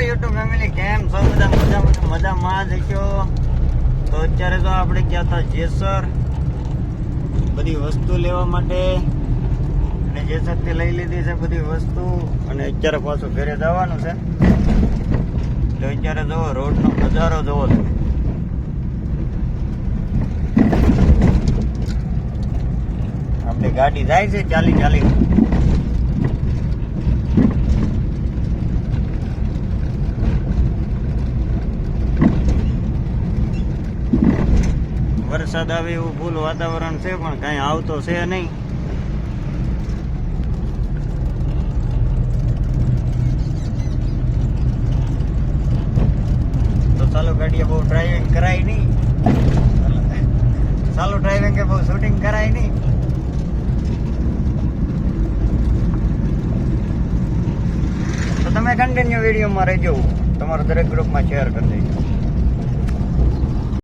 Family કેમ છો? બધા મજા મજા મજામાં છો? તો અત્યારે તો આપણે ગયા હતા જેસર. બધી વસ્તુ લેવા માટે. અને જેસરથી લઈ લીધી છે બધી વસ્તુ. અને અત્યારે પાછું ઘરે જવાનું છે. તો અત્યારે જુઓ, રોડનો નજારો જોવો તમે. આપણી ગાડી જાય છે ચાલી ચાલી. વરસાદ આવે એવું ફૂલ વાતાવરણ છે, પણ કાંઈ આવતો છે નહીં. તો ચાલો ગાડીએ બહુ ડ્રાઇવિંગ કરાય નહીં. ચાલો ડ્રાઇવિંગ કે બહુ શૂટિંગ કરાય નહીં. તો તમે કન્ટિન્યુ વિડીયોમાં રહેજો. તમારો દરેક ગ્રુપમાં શેર કરી દેજો.